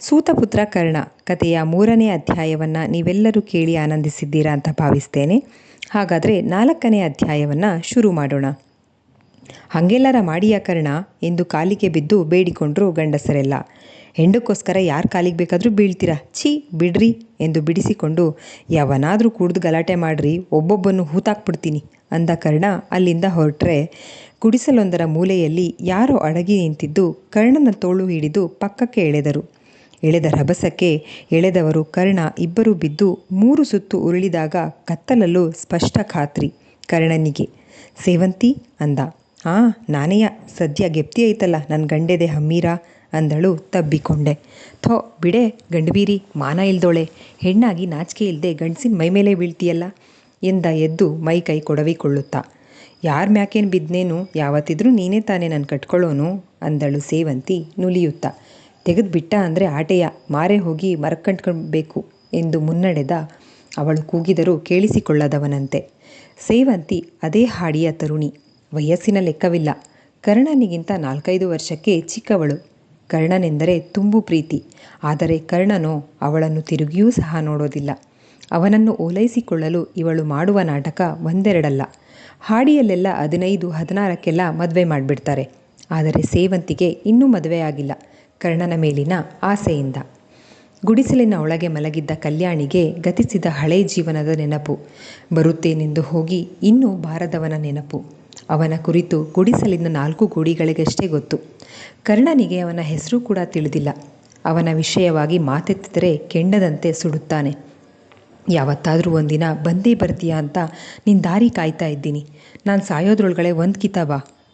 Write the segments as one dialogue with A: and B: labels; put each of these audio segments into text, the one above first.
A: ಸೂತಪುತ್ರ ಕರ್ಣ ಕಥೆಯ ಮೂರನೇ ಅಧ್ಯಾಯವನ್ನು ನೀವೆಲ್ಲರೂ ಕೇಳಿ ಆನಂದಿಸಿದ್ದೀರಾ ಅಂತ ಭಾವಿಸ್ತೇನೆ. ಹಾಗಾದರೆ ನಾಲ್ಕನೇ ಅಧ್ಯಾಯವನ್ನು ಶುರು ಮಾಡೋಣ. ಹಂಗೆಲ್ಲರ ಮಾಡಿಯ ಕರ್ಣ ಎಂದು ಕಾಲಿಗೆ ಬಿದ್ದು ಬೇಡಿಕೊಂಡ್ರು ಗಂಡಸರೆಲ್ಲ. ಹೆಂಡಕ್ಕೋಸ್ಕರ ಯಾರು ಕಾಲಿಗೆ ಬೇಕಾದರೂ ಬೀಳ್ತೀರಾ? ಛೀ, ಬಿಡ್ರಿ ಎಂದು ಬಿಡಿಸಿಕೊಂಡು, ಯಾವನಾದರೂ ಕುಡ್ದು ಗಲಾಟೆ ಮಾಡ್ರಿ, ಒಬ್ಬೊಬ್ಬನ್ನು ಹೂತಾಕ್ಬಿಡ್ತೀನಿ ಅಂದ ಕರ್ಣ ಅಲ್ಲಿಂದ ಹೊರಟ್ರೆ, ಗುಡಿಸಲೊಂದರ ಮೂಲೆಯಲ್ಲಿ ಯಾರೋ ಅಡಗಿ ನಿಂತಿದ್ದು ಕರ್ಣನ ತೋಳು ಹಿಡಿದು ಪಕ್ಕಕ್ಕೆ ಎಳೆದರು. ಎಳೆದ ರಭಸಕ್ಕೆ ಎಳೆದವರು ಕರ್ಣ ಇಬ್ಬರು ಬಿದ್ದು ಮೂರು ಸುತ್ತು ಉರುಳಿದಾಗ ಕತ್ತಲಲ್ಲೂ ಸ್ಪಷ್ಟ ಖಾತ್ರಿ. ಕರ್ಣನಿಗೆ, ಸೇವಂತಿ ಅಂದ. ಆ, ನಾನೆಯ, ಸದ್ಯ ಗೆಪ್ತಿ ಐತಲ್ಲ ನನ್ನ ಗಂಡೆದೆ ಹಮ್ಮೀರ ಅಂದಳು ತಬ್ಬಿಕೊಂಡೆ. ಥೋ, ಬಿಡೆ, ಗಂಡಬೀರಿ, ಮಾನ ಇಲ್ದೋಳೆ, ಹೆಣ್ಣಾಗಿ ನಾಚಿಕೆ ಇಲ್ಲದೆ ಗಂಡಸಿನ ಮೈ ಮೇಲೆ ಬೀಳ್ತೀಯಲ್ಲ ಎಂದ ಎದ್ದು ಮೈ ಕೈ ಕೊಡವಿಕೊಳ್ಳುತ್ತಾ. ಯಾರ ಮ್ಯಾಕೇನು ಬಿದ್ನೇನು? ಯಾವತ್ತಿದ್ರೂ ನೀನೇ ತಾನೇ ನಾನು ಕಟ್ಕೊಳ್ಳೋನು ಅಂದಳು ಸೇವಂತಿ ನುಲಿಯುತ್ತಾ. ತೆಗೆದು ಬಿಟ್ಟ ಅಂದರೆ ಆಟೆಯ ಮಾರೆ ಹೋಗಿ ಮರಕಂಡ್ಕೊಳ್ಬೇಕು ಎಂದು ಮುನ್ನಡೆದ ಅವಳು ಕೂಗಿದರೂ ಕೇಳಿಸಿಕೊಳ್ಳದವನಂತೆ. ಸೇವಂತಿ ಅದೇ ಹಾಡಿಯ ತರುಣಿ. ವಯಸ್ಸಿನ ಲೆಕ್ಕವಿಲ್ಲ. ಕರ್ಣನಿಗಿಂತ ನಾಲ್ಕೈದು ವರ್ಷಕ್ಕೆ ಚಿಕ್ಕವಳು. ಕರ್ಣನೆಂದರೆ ತುಂಬು ಪ್ರೀತಿ. ಆದರೆ ಕರ್ಣನೋ ಅವಳನ್ನು ತಿರುಗಿಯೂ ಸಹ ನೋಡೋದಿಲ್ಲ. ಅವನನ್ನು ಓಲೈಸಿಕೊಳ್ಳಲು ಇವಳು ಮಾಡುವ ನಾಟಕ ಒಂದೆರಡಲ್ಲ. ಹಾಡಿಯಲ್ಲೆಲ್ಲ ಹದಿನೈದು, ಹದಿನಾರಕ್ಕೆಲ್ಲ ಮದುವೆ ಮಾಡಿಬಿಡ್ತಾರೆ. ಆದರೆ ಸೇವಂತಿಗೆ ಇನ್ನೂ ಮದುವೆಯಾಗಿಲ್ಲ. ಕರ್ಣನ ಮೇಲಿನ ಆಸೆಯಿಂದ. ಗುಡಿಸಲಿನ ಒಳಗೆ ಮಲಗಿದ್ದ ಕಲ್ಯಾಣಿಗೆ ಗತಿಸಿದ ಹಳೆ ಜೀವನದ ನೆನಪು. ಬರುತ್ತೇನೆಂದು ಹೋಗಿ, ಇನ್ನೂ ಬಾರದವನ ನೆನಪು. ಅವನ ಕುರಿತು ಗುಡಿಸಲಿನ ನಾಲ್ಕು ಗೋಡಿಗಳಿಗಷ್ಟೇ ಗೊತ್ತು. ಕರ್ಣನಿಗೆ ಅವನ ಹೆಸರು ಕೂಡ ತಿಳಿದಿಲ್ಲ. ಅವನ ವಿಷಯವಾಗಿ ಮಾತೆತ್ತಿದರೆ ಕೆಂಡದಂತೆ ಸುಡುತ್ತಾನೆ. ಯಾವತ್ತಾದರೂ ಒಂದಿನ ಬಂದೇ ಬರ್ತೀಯಾ ಅಂತ ನಿನ್ನ ದಾರಿ ಕಾಯ್ತಾ ಇದ್ದೀನಿ. ನಾನು ಸಾಯೋದ್ರೊಳಗಡೆ ಒಂದು ಕಿತಾಬ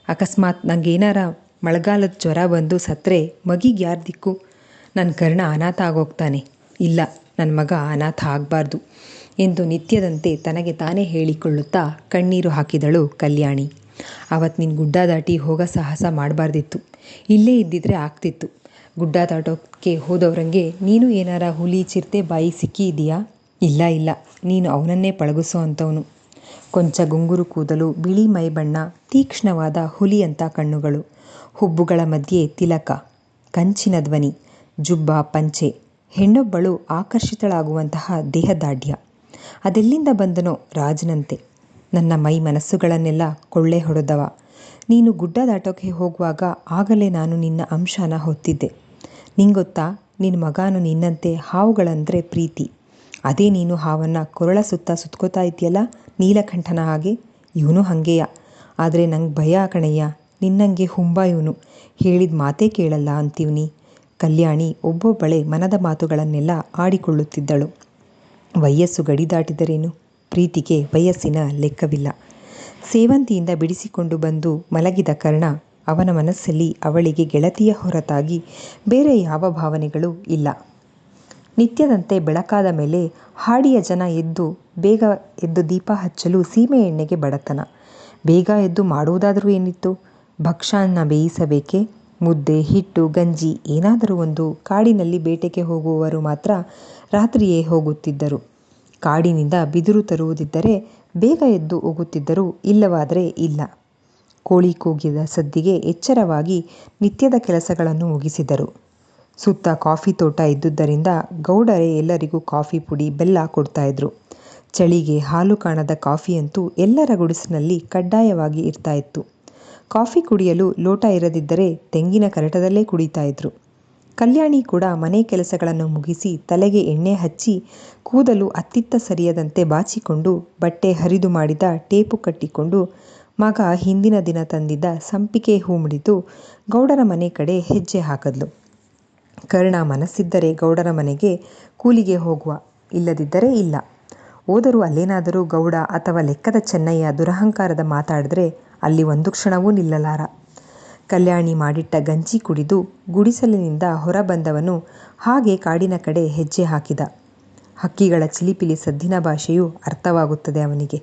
A: ಅಕಸ್ಮಾತ್ ನನಗೇನಾರ ಮಳೆಗಾಲದ ಜ್ವರ ಬಂದು ಸತ್ತರೆ ಮಗಿಗೆ ಯಾರು ದಿಕ್ಕು? ನನ್ನ ಕರ್ಣ ಅನಾಥ ಆಗೋಗ್ತಾನೆ. ಇಲ್ಲ ನನ್ನ ಮಗ ಅನಾಥ ಆಗಬಾರ್ದು ಎಂದು ನಿತ್ಯದಂತೆ ತನಗೆ ತಾನೇ ಹೇಳಿಕೊಳ್ಳುತ್ತಾ ಕಣ್ಣೀರು ಹಾಕಿದಳು ಕಲ್ಯಾಣಿ. ಅವತ್ತು ನೀನು ಗುಡ್ಡ ದಾಟಿ ಹೋಗೋ ಸಾಹಸ ಮಾಡಬಾರ್ದಿತ್ತು. ಇಲ್ಲೇ ಇದ್ದಿದ್ರೆ ಆಗ್ತಿತ್ತು. ಗುಡ್ಡ ದಾಟೋಕ್ಕೆ ಹೋದವ್ರಂಗೆ ನೀನು ಏನಾರ ಹುಲಿ, ಚಿರತೆ, ಬಾಯಿ ಸಿಕ್ಕಿ ಇದೆಯಾ ಇಲ್ಲ ಇಲ್ಲ, ನೀನು ಅವನನ್ನೇ ಪಳಗಿಸೋ ಅಂಥವನು ಕೊಂಚ ಗುಂಗುರು ಕೂದಲು ಬಿಳಿ ಮೈಬಣ್ಣ, ತೀಕ್ಷ್ಣವಾದ ಹುಲಿಯಂಥ ಕಣ್ಣುಗಳು. ಹುಬ್ಬುಗಳ ಮಧ್ಯೆ ತಿಲಕ, ಕಂಚಿನ ಧ್ವನಿ, ಜುಬ್ಬ, ಪಂಚೆ. ಹೆಣ್ಣೊಬ್ಬಳು ಆಕರ್ಷಿತಳಾಗುವಂತಹ ದೇಹದಾಢ್ಯ ಅದೆಲ್ಲಿಂದ ಬಂದನೋ ರಾಜನಂತೆ. ನನ್ನ ಮೈ ಮನಸ್ಸುಗಳನ್ನೆಲ್ಲ ಕೊಳ್ಳೆ ಹೊಡೆದವ. ನೀನು ಗುಡ್ಡ ದಾಟೋಕೆ ಹೋಗುವಾಗ ಆಗಲೇ ನಾನು ನಿನ್ನ ಅಂಶನ ಹೊತ್ತಿದ್ದೆ. ನಿಂಗೊತ್ತಾ ನಿನ್ನ ಮಗಾನು ನಿನ್ನಂತೆ ಹಾವುಗಳಂದರೆ ಪ್ರೀತಿ. ಅದೇ ನೀನು ಹಾವನ್ನು ಕೊರಳ ಸುತ್ತ ಸುತ್ಕೋತಾ ಇದೆಯಲ್ಲ ನೀಲಕಂಠನ ಹಾಗೆ? ಇವನು ಹಾಗೆಯ? ಆದರೆ ನಂಗೆ ಭಯ ಕಣಯ್ಯ. ನಿನ್ನಂಗೆ ಹುಂಬ ಇವನು ಹೇಳಿದ ಮಾತೇ ಕೇಳಲ್ಲ ಅಂತೀವ್ನಿ. ಕಲ್ಯಾಣಿ ಒಬ್ಬೊಬ್ಬಳೆ ಮನದ ಮಾತುಗಳನ್ನೆಲ್ಲ ಆಡಿಕೊಳ್ಳುತ್ತಿದ್ದಳು. ವಯಸ್ಸು ಗಡಿ ದಾಟಿದರೇನು? ಪ್ರೀತಿಗೆ ವಯಸ್ಸಿನ ಲೆಕ್ಕವಿಲ್ಲ. ಸೇವಂತಿಯಿಂದ ಬಿಡಿಸಿಕೊಂಡು ಬಂದು ಮಲಗಿದ ಕರ್ಣ ಅವನ ಮನಸ್ಸಲ್ಲಿ ಅವಳಿಗೆ ಗೆಳತಿಯ ಹೊರತಾಗಿ ಬೇರೆ ಯಾವ ಭಾವನೆಗಳೂ ಇಲ್ಲ. ನಿತ್ಯದಂತೆ ಬೆಳಕಾದ ಮೇಲೆ ಹಾಡಿಯ ಜನ ಎದ್ದು ಬೇಗ ಎದ್ದು ದೀಪ ಹಚ್ಚಲು ಸೀಮೆ ಎಣ್ಣೆಗೆ ಬಡತನ. ಬೇಗ ಎದ್ದು ಮಾಡುವುದಾದರೂ ಏನಿತ್ತು? ಭಕ್ಷಾನ್ನ ಬೇಯಿಸಬೇಕೆ? ಮುದ್ದೆ, ಹಿಟ್ಟು, ಗಂಜಿ, ಏನಾದರೂ ಒಂದು ಕಾಡಿನಲ್ಲಿ ಬೇಟೆಗೆ ಹೋಗುವವರು ಮಾತ್ರ ರಾತ್ರಿಯೇ ಹೋಗುತ್ತಿದ್ದರು. ಕಾಡಿನಿಂದ ಬಿದಿರು ತರುವುದಿದ್ದರೆ ಬೇಗ ಎದ್ದು ಹೋಗುತ್ತಿದ್ದರು ಇಲ್ಲವಾದರೆ ಇಲ್ಲ. ಕೋಳಿ ಕೂಗಿದ ಸದ್ದಿಗೆ ಎಚ್ಚರವಾಗಿ ನಿತ್ಯದ ಕೆಲಸಗಳನ್ನು ಮುಗಿಸಿದರು. ಸುತ್ತ ಕಾಫಿ ತೋಟ ಇದ್ದುದರಿಂದ ಗೌಡರೇ ಎಲ್ಲರಿಗೂ ಕಾಫಿ ಪುಡಿ ಬೆಲ್ಲ ಕೊಡ್ತಾಯಿದ್ರು ಚಳಿಗೆ ಹಾಲು ಕಾಣದ ಕಾಫಿಯಂತೂ ಎಲ್ಲರ ಗುಡಿಸಿನಲ್ಲಿ ಕಡ್ಡಾಯವಾಗಿ ಇರ್ತಾ ಇತ್ತು. ಕಾಫಿ ಕುಡಿಯಲು ಲೋಟ ಇರದಿದ್ದರೆ ತೆಂಗಿನ ಕರಟದಲ್ಲೇ ಕುಡಿತಾ ಇದ್ರು. ಕಲ್ಯಾಣಿ ಕೂಡ ಮನೆ ಕೆಲಸಗಳನ್ನು ಮುಗಿಸಿ ತಲೆಗೆ ಎಣ್ಣೆ ಹಚ್ಚಿ ಕೂದಲು ಅತ್ತಿತ್ತ ಸರಿಯದಂತೆ ಬಾಚಿಕೊಂಡು ಬಟ್ಟೆ ಹರಿದು ಮಾಡಿದ ಟೇಪು ಕಟ್ಟಿಕೊಂಡು ಮಗ ಹಿಂದಿನ ದಿನ ತಂದಿದ್ದ ಸಂಪಿಗೆ ಹೂ ಮುಡಿದು ಗೌಡರ ಮನೆ ಕಡೆ ಹೆಜ್ಜೆ ಹಾಕದ್ಲು. ಕರ್ಣ ಮನಸ್ಸಿದ್ದರೆ ಗೌಡರ ಮನೆಗೆ ಕೂಲಿಗೆ ಹೋಗುವ, ಇಲ್ಲದಿದ್ದರೆ ಇಲ್ಲ. ಹೋದರೂ ಅಲ್ಲೇನಾದರೂ ಗೌಡ ಅಥವಾ ಲೆಕ್ಕದ ಚೆನ್ನಯ್ಯ ದುರಹಂಕಾರದ ಮಾತಾಡಿದ್ರೆ ಅಲ್ಲಿ ಒಂದು ಕ್ಷಣವೂ ನಿಲ್ಲಲಾರ ಕಲ್ಯಾಣಿ ಮಾಡಿಟ್ಟ ಗಂಜಿ ಕುಡಿದು ಗುಡಿಸಲಿನಿಂದ ಹೊರಬಂದವನು ಹಾಗೆ ಕಾಡಿನ ಕಡೆ ಹೆಜ್ಜೆ ಹಾಕಿದ ಹಕ್ಕಿಗಳ ಚಿಲಿಪಿಲಿ ಸದ್ದಿನ ಭಾಷೆಯು ಅರ್ಥವಾಗುತ್ತದೆ ಅವನಿಗೆ.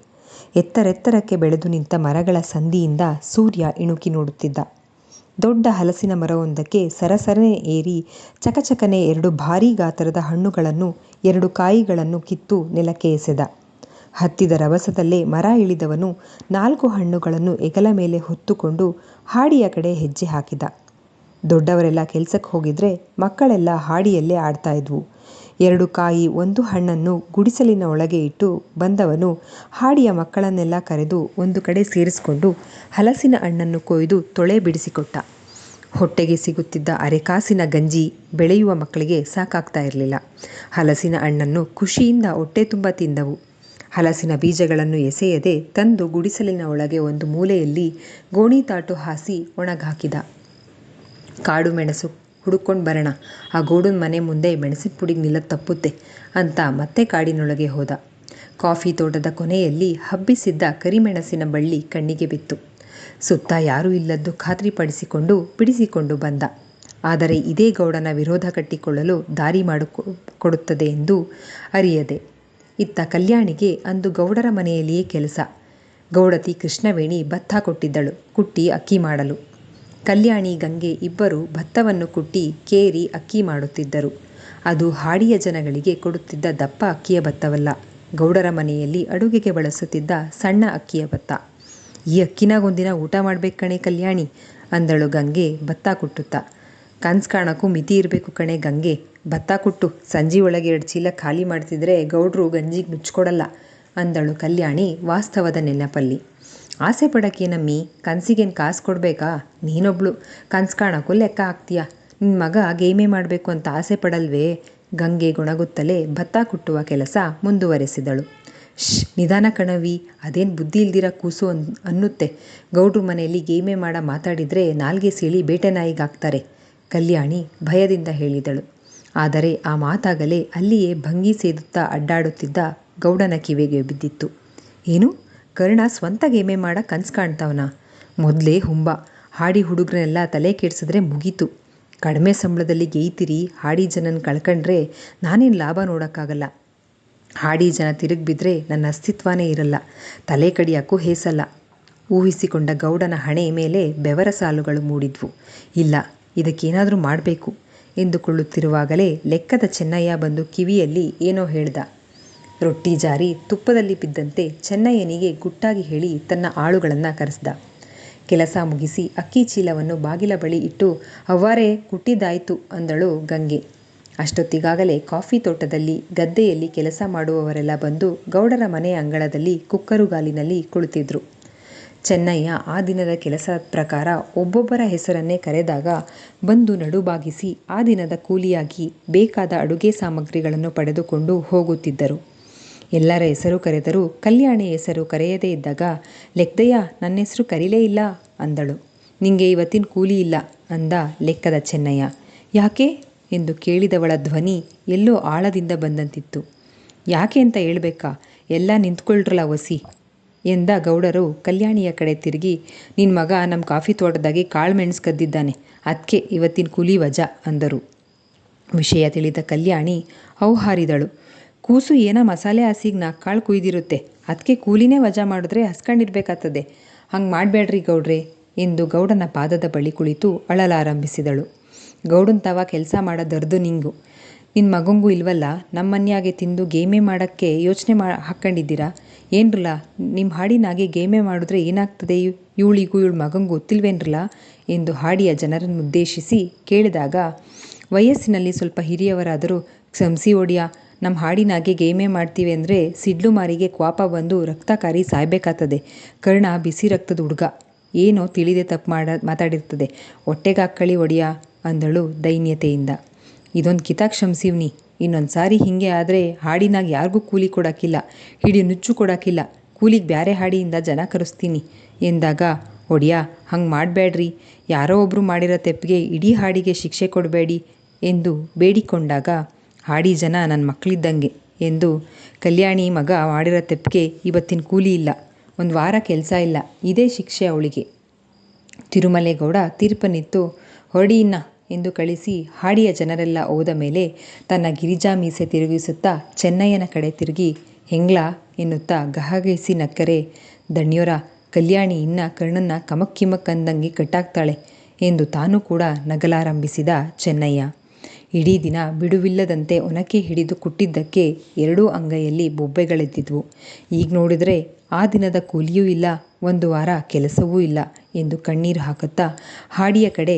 A: ಎತ್ತರೆತ್ತರಕ್ಕೆ ಬೆಳೆದು ನಿಂತ ಮರಗಳ ಸಂದಿಯಿಂದ ಸೂರ್ಯ ಇಣುಕಿ ನೋಡುತ್ತಿದ್ದ. ದೊಡ್ಡ ಹಲಸಿನ ಮರವೊಂದಕ್ಕೆ ಸರಸರನೆ ಏರಿ ಚಕಚಕನೆ ಎರಡು ಭಾರೀ ಗಾತ್ರದ ಹಣ್ಣುಗಳನ್ನು ಎರಡು ಕಾಯಿಗಳನ್ನು ಕಿತ್ತು ನೆಲಕ್ಕೆ ಎಸೆದ. ಹತ್ತಿದ ರಭಸದಲ್ಲೇ ಮರ ಇಳಿದವನು ನಾಲ್ಕು ಹಣ್ಣುಗಳನ್ನು ಎಗಲ ಮೇಲೆ ಹೊತ್ತುಕೊಂಡು ಹಾಡಿಯ ಕಡೆ ಹೆಜ್ಜೆ ಹಾಕಿದ. ದೊಡ್ಡವರೆಲ್ಲ ಕೆಲ್ಸಕ್ಕೆ ಹೋಗಿದ್ರೆ ಮಕ್ಕಳೆಲ್ಲ ಹಾಡಿಯಲ್ಲೇ ಆಡ್ತಾ ಇದ್ವು. ಎರಡು ಕಾಯಿ ಒಂದು ಹಣ್ಣನ್ನು ಗುಡಿಸಲಿನ ಒಳಗೆ ಇಟ್ಟು ಬಂದವನು ಹಾಡಿಯ ಮಕ್ಕಳನ್ನೆಲ್ಲ ಕರೆದು ಒಂದು ಕಡೆ ಸೇರಿಸಿಕೊಂಡು ಹಲಸಿನ ಹಣ್ಣನ್ನು ಕೊಯ್ದು ತೊಳೆ ಬಿಡಿಸಿಕೊಟ್ಟ. ಹೊಟ್ಟೆಗೆ ಸಿಗುತ್ತಿದ್ದ ಅರೆಕಾಸಿನ ಗಂಜಿ ಬೆಳೆಯುವ ಮಕ್ಕಳಿಗೆ ಸಾಕಾಗ್ತಾ ಇರಲಿಲ್ಲ ಹಲಸಿನ ಹಣ್ಣನ್ನು ಖುಷಿಯಿಂದ ಹೊಟ್ಟೆ ತುಂಬ ತಿಂದವು. ಹಲಸಿನ ಬೀಜಗಳನ್ನು ಎಸೆಯದೆ ತಂದು ಗುಡಿಸಲಿನ ಒಳಗೆ ಒಂದು ಮೂಲೆಯಲ್ಲಿ ಗೋಣಿತಾಟು ಹಾಸಿ ಒಣಗಾಕಿದ ಕಾಡು ಮೆಣಸು ಹುಡುಕೊಂಡು ಬರೋಣ ಆ ಗೋಡನ್ ಮನೆ ಮುಂದೆ ಮೆಣಸಿನ ಪುಡಿ ನಿಲ್ಲ ತಪ್ಪುತ್ತೆ ಅಂತ ಮತ್ತೆ ಕಾಡಿನೊಳಗೆ ಹೋದ. ಕಾಫಿ ತೋಟದ ಕೊನೆಯಲ್ಲಿ ಹಬ್ಬಿಸಿದ್ದ ಕರಿಮೆಣಸಿನ ಬಳ್ಳಿ ಕಣ್ಣಿಗೆ ಬಿತ್ತು. ಸುತ್ತ ಯಾರೂ ಇಲ್ಲದ್ದು ಖಾತ್ರಿಪಡಿಸಿಕೊಂಡು ಬಿಡಿಸಿಕೊಂಡು ಬಂದ. ಆದರೆ ಇದೇ ಗೌಡನ ವಿರೋಧ ಕಟ್ಟಿಕೊಳ್ಳಲು ದಾರಿ ಮಾಡಿಕೊಡುತ್ತದೆ ಎಂದು ಅರಿಯದೆ. ಇತ್ತ ಕಲ್ಯಾಣಿಗೆ ಅಂದು ಗೌಡರ ಮನೆಯಲ್ಲಿಯೇ ಕೆಲಸ. ಗೌಡತಿ ಕೃಷ್ಣವೇಣಿ ಭತ್ತ ಕೊಟ್ಟಿದ್ದಳು ಕುಟ್ಟಿ ಅಕ್ಕಿ ಮಾಡಲು. ಕಲ್ಯಾಣಿ ಗಂಗೆ ಇಬ್ಬರು ಭತ್ತವನ್ನು ಕುಟ್ಟಿ ಕೇರಿ ಅಕ್ಕಿ ಮಾಡುತ್ತಿದ್ದರು. ಅದು ಹಾಡಿಯ ಜನಗಳಿಗೆ ಕೊಡುತ್ತಿದ್ದ ದಪ್ಪ ಅಕ್ಕಿಯ ಭತ್ತವಲ್ಲ, ಗೌಡರ ಮನೆಯಲ್ಲಿ ಅಡುಗೆಗೆ ಬಳಸುತ್ತಿದ್ದ ಸಣ್ಣ ಅಕ್ಕಿಯ ಭತ್ತ. ಈ ಅಕ್ಕಿನಾಗೊಂದಿನ ಊಟ ಮಾಡ್ಬೇಕಣೆ ಕಣೆ ಕಲ್ಯಾಣಿ ಅಂದಳು ಗಂಗೆ ಭತ್ತ ಕುಟ್ಟುತ್ತಾ. ಕನ್ಸ್ ಕಾಣೋಕ್ಕೂ ಮಿತಿ ಇರಬೇಕು ಕಣೆ ಗಂಗೆ, ಭತ್ತ ಕೊಟ್ಟು ಸಂಜೆ ಒಳಗೆ ಎರಡು ಚೀಲ ಖಾಲಿ ಮಾಡ್ತಿದ್ರೆ ಗೌಡ್ರು ಗಂಜಿಗೆ ಮುಚ್ಚಿಕೊಡಲ್ಲ ಅಂದಳು ಕಲ್ಯಾಣಿ ವಾಸ್ತವದ ನೆನಪಲ್ಲಿ. ಆಸೆ ಪಡಕ್ಕೇನಮ್ಮಿ, ಕನ್ಸಿಗೇನು ಕಾಸು ಕೊಡಬೇಕಾ? ನೀನೊಬ್ಳು ಕನ್ಸು ಕಾಣೋಕ್ಕೂ ಲೆಕ್ಕ ಹಾಕ್ತೀಯ, ನಿನ್ನ ಮಗ ಗೇಮೇ ಮಾಡಬೇಕು ಅಂತ ಆಸೆ ಪಡಲ್ವೇ? ಗಂಗೆ ಗೊಣಗುತ್ತಲೇ ಭತ್ತ ಕುಟ್ಟುವ ಕೆಲಸ ಮುಂದುವರೆಸಿದಳು. ಶ್ ನಿಧಾನ ಕಣವಿ ಅದೇನು ಬುದ್ಧಿ ಇಲ್ದಿರ ಕೂಸು ಅನ್ನುತ್ತೆ, ಗೌಡ್ರು ಮನೆಯಲ್ಲಿ ಗೇಮೆ ಮಾಡ ಮಾತಾಡಿದರೆ ನಾಲ್ಗೆ ಸೀಳಿ ಬೇಟೆ ಹಾಕ್ತಾರೆ ಕಲ್ಯಾಣಿ ಭಯದಿಂದ ಹೇಳಿದಳು. ಆದರೆ ಆ ಮಾತಾಗಲೇ ಅಲ್ಲಿಯೇ ಭಂಗಿ ಸೇದುತ್ತಾ ಅಡ್ಡಾಡುತ್ತಿದ್ದ ಗೌಡನ ಕಿವಿಗೆ ಬಿದ್ದಿತ್ತು. ಏನು, ಕರ್ಣ ಸ್ವಂತ ಗೇಮೆ ಮಾಡ ಕನ್ಸು ಕಾಣ್ತಾವನ ಮೊದಲೇ ಹುಂಬ, ಹಾಡಿ ಹುಡುಗರನ್ನೆಲ್ಲ ತಲೆ ಕೆಡಿಸಿದ್ರೆ ಮುಗೀತು. ಕಡಿಮೆ ಸಂಬಳದಲ್ಲಿ ಗೇಯ್ತಿರಿ ಹಾಡಿ ಜನನ ಕಳ್ಕಂಡ್ರೆ ನಾನೇನು ಲಾಭ ನೋಡೋಕ್ಕಾಗಲ್ಲ ಹಾಡಿ ಜನ ತಿರುಗಿಬಿದ್ರೆ ನನ್ನ ನನ್ ಅಸ್ತಿತ್ವನೇ ಇರಲ್ಲ, ತಲೆ ಕಡಿಯಕ್ಕೂ ಹೇಸಲ್ಲ. ಊಹಿಸಿಕೊಂಡ ಗೌಡನ ಹಣೆ ಮೇಲೆ ಬೆವರ ಸಾಲುಗಳು ಮೂಡಿದ್ವು. ಇಲ್ಲ, ಇದಕ್ಕೇನಾದ್ರೂ ಮಾಡಬೇಕು ಎಂದುಕೊಳ್ಳುತ್ತಿರುವಾಗಲೇ ಲೆಕ್ಕದ ಚೆನ್ನಯ್ಯ ಬಂದು ಕಿವಿಯಲ್ಲಿ ಏನೋ ಹೇಳ್ದ. ರೊಟ್ಟಿ ಜಾರಿ ತುಪ್ಪದಲ್ಲಿ ಬಿದ್ದಂತೆ ಚೆನ್ನಯ್ಯನಿಗೆ ಗುಟ್ಟಾಗಿ ಹೇಳಿ ತನ್ನ ಆಳುಗಳನ್ನು ಕರೆಸ್ದ. ಕೆಲಸ ಮುಗಿಸಿ ಅಕ್ಕಿ ಚೀಲವನ್ನು ಬಾಗಿಲ ಬಳಿ ಇಟ್ಟು, ಅವ್ವಾರೇ, ಕುಟ್ಟಿದ್ದಾಯ್ತು ಅಂದಳು ಗಂಗೆ. ಅಷ್ಟೊತ್ತಿಗಾಗಲೇ ಕಾಫಿ ತೋಟದಲ್ಲಿ ಗದ್ದೆಯಲ್ಲಿ ಕೆಲಸ ಮಾಡುವವರೆಲ್ಲ ಬಂದು ಗೌಡರ ಮನೆಯ ಅಂಗಳದಲ್ಲಿ ಕುಕ್ಕರುಗಾಲಿನಲ್ಲಿ ಕುಳಿತಿದ್ರು. ಚೆನ್ನಯ್ಯ ಆ ದಿನದ ಕೆಲಸದ ಪ್ರಕಾರ ಒಬ್ಬೊಬ್ಬರ ಹೆಸರನ್ನೇ ಕರೆದಾಗ ಬಂದು ನಡುಬಾಗಿಸಿ ಆ ದಿನದ ಕೂಲಿಯಾಗಿ ಬೇಕಾದ ಅಡುಗೆ ಸಾಮಗ್ರಿಗಳನ್ನು ಪಡೆದುಕೊಂಡು ಹೋಗುತ್ತಿದ್ದರು. ಎಲ್ಲರ ಹೆಸರು ಕರೆದರೂ ಕಲ್ಯಾಣಿ ಹೆಸರು ಕರೆಯದೇ ಇದ್ದಾಗ ಲೆಕ್ಕದಯ್ಯ ನನ್ನ ಹೆಸರು ಕರೀಲೇ ಇಲ್ಲ ಅಂದಳು. ನಿಂಗೆ ಇವತ್ತಿನ ಕೂಲಿ ಇಲ್ಲ ಅಂದ ಲೆಕ್ಕದ ಚೆನ್ನಯ್ಯ. ಯಾಕೆ ಎಂದು ಕೇಳಿದವಳ ಧ್ವನಿ ಎಲ್ಲೋ ಆಳದಿಂದ ಬಂದಂತಿತ್ತು. ಯಾಕೆ ಅಂತ ಹೇಳ್ಬೇಕಾ, ಎಲ್ಲ ನಿಂತ್ಕೊಳ್ರಲ ಒಸಿ ಎಂದ ಗೌಡರು ಕಲ್ಯಾಣಿಯ ಕಡೆ ತಿರುಗಿ ನಿನ್ನ ಮಗ ನಮ್ಮ ಕಾಫಿ ತೋಟದಾಗೆ ಕಾಳು ಮೆಣಸು ಕದ್ದಿದ್ದಾನೆ, ಅದಕ್ಕೆ ಇವತ್ತಿನ ಕೂಲಿ ವಜಾ ಅಂದರು. ವಿಷಯ ತಿಳಿದ ಕಲ್ಯಾಣಿ ಔಹಾರಿದಳು ಕೂಸು ಏನ ಮಸಾಲೆ ಹಸಿಗ್ ಕಾಳು ಕುಯ್ದಿರುತ್ತೆ, ಅದಕ್ಕೆ ಕೂಲಿನೇ ವಜಾ ಮಾಡಿದ್ರೆ ಹಸ್ಕೊಂಡಿರ್ಬೇಕಾಗ್ತದೆ ಹಂಗೆ ಮಾಡಬೇಡ್ರಿ ಗೌಡ್ರೆ ಎಂದು ಗೌಡನ ಪಾದದ ಬಳಿ ಕುಳಿತು ಅಳಲಾರಂಭಿಸಿದಳು. ಗೌಡನ್ ತವ ಕೆಲಸ ಮಾಡೋ ದರ್ದು ನಿಂಗು, ನಿನ್ ಮಗಂಗೂ ಇಲ್ವಲ್ಲ, ನಮ್ಮ ಮನ್ಯಾಗೆ ತಿಂದು ಗೇಮೇ ಮಾಡೋಕ್ಕೆ ಯೋಚನೆ ಮಾ ಹಾಕ್ಕೊಂಡಿದ್ದೀರಾ? ಏನ್ರಲ್ಲ ನಿಮ್ಮ ಹಾಡಿನಾಗೆ ಗೇಮೆ ಮಾಡಿದ್ರೆ ಏನಾಗ್ತದೆ ಇವಳಿಗೂ ಇವಳು ಮಗಂಗೂ ಗೊತ್ತಿಲ್ವೇನ್ರಲ್ಲ? ಎಂದು ಹಾಡಿಯ ಜನರನ್ನು ಉದ್ದೇಶಿಸಿ ಕೇಳಿದಾಗ ವಯಸ್ಸಿನಲ್ಲಿ ಸ್ವಲ್ಪ ಹಿರಿಯವರಾದರೂ ಕ್ಷಮಿಸಿ ಒಡಿಯಾ ನಮ್ಮ ಹಾಡಿನಾಗೆ ಗೇಮೆ ಮಾಡ್ತೀವಿ ಅಂದರೆ ಸಿಡ್ಲು ಮಾರಿಗೆ ಕ್ವಾಪ ಬಂದು ರಕ್ತಕಾರಿ ಕಾರಿ ಸಾಯ್ಬೇಕಾತದೆ ಕರ್ಣ ಬಿಸಿ ರಕ್ತದ ಹುಡುಗ. ಏನೋ ತಿಳಿದೇ ಮಾಡ ಮಾತಾಡಿರ್ತದೆ, ಹೊಟ್ಟೆಗಾಕ್ಕಳಿ ಒಡಿಯಾ ಅಂದಳು ದೈನ್ಯತೆಯಿಂದ. ಇದೊಂದ್ ಕಿತ ಕ್ಷಮಿಸಿವ್ನಿ ಇನ್ನೊಂದು ಸಾರಿ ಹಿಂಗೆ ಆದರೆ ಹಾಡಿನಾಗ ಯಾರಿಗೂ ಕೂಲಿ ಕೊಡೋಕ್ಕಿಲ್ಲ ಹಿಡಿ ನುಚ್ಚು ಕೊಡೋಕ್ಕಿಲ್ಲ. ಕೂಲಿಗೆ ಬ್ಯಾರೆ ಹಾಡಿಯಿಂದ ಜನ ಕರೆಸ್ತೀನಿ. ಎಂದಾಗ ಒಡಿಯಾ ಹಂಗೆ ಮಾಡಬೇಡ್ರಿ ಯಾರೋ ಒಬ್ಬರು ಮಾಡಿರೋ ತೆಪ್ಪಿಗೆ ಇಡೀ ಹಾಡಿಗೆ ಶಿಕ್ಷೆ ಕೊಡಬೇಡಿ ಎಂದು ಬೇಡಿಕೊಂಡಾಗ ಹಾಡಿ ಜನ ನನ್ನ ಮಕ್ಕಳಿದ್ದಂಗೆ ಎಂದು ಕಲ್ಯಾಣಿ ಮಗ ಮಾಡಿರೋ ತೆಪ್ಪಿಗೆ ಇವತ್ತಿನ ಕೂಲಿ ಇಲ್ಲ, ಒಂದು ವಾರ ಕೆಲಸ ಇಲ್ಲ, ಇದೇ ಶಿಕ್ಷೆ ಅವಳಿಗೆ. ತಿರುಮಲೇಗೌಡ ತೀರ್ಪನಿತ್ತು ಹೊರ್ಡಿ ಇನ್ನ ಎಂದು ಕಳಿಸಿ ಹಾಡಿಯ ಜನರೆಲ್ಲ ಹೋದ ಮೇಲೆ ತನ್ನ ಗಿರಿಜಾ ಮೀಸೆ ತಿರುಗಿಸುತ್ತಾ ಚೆನ್ನಯ್ಯನ ಕಡೆ ತಿರುಗಿ, ಹೆಂಗ್ಲಾ? ಎನ್ನುತ್ತಾ ಗಹಗಿಸಿ ನಕ್ಕರೆ, ದಣ್ಯೋರ, ಕಲ್ಯಾಣಿ ಇನ್ನ ಕರ್ಣನ್ನ ಕಮಕ್ಕಿಮಕ್ ಅಂದಂಗೆ ಕಟ್ಟಾಕ್ತಾಳೆ ಎಂದು ತಾನು ಕೂಡ ನಗಲಾರಂಭಿಸಿದ ಚೆನ್ನಯ್ಯ. ಇಡೀ ದಿನ ಬಿಡುವಿಲ್ಲದಂತೆ ಒನಕೆ ಹಿಡಿದು ಕುಟ್ಟಿದ್ದಕ್ಕೆ ಎರಡೂ ಅಂಗೈಯಲ್ಲಿ ಬೊಬ್ಬೆಗಳೆದ್ದಿದ್ವು ಈಗ ನೋಡಿದರೆ ಆ ದಿನದ ಕೂಲಿಯೂ ಇಲ್ಲ, ಒಂದು ವಾರ ಕೆಲಸವೂ ಇಲ್ಲ ಎಂದು ಕಣ್ಣೀರು ಹಾಕುತ್ತಾ ಹಾಡಿಯ ಕಡೆ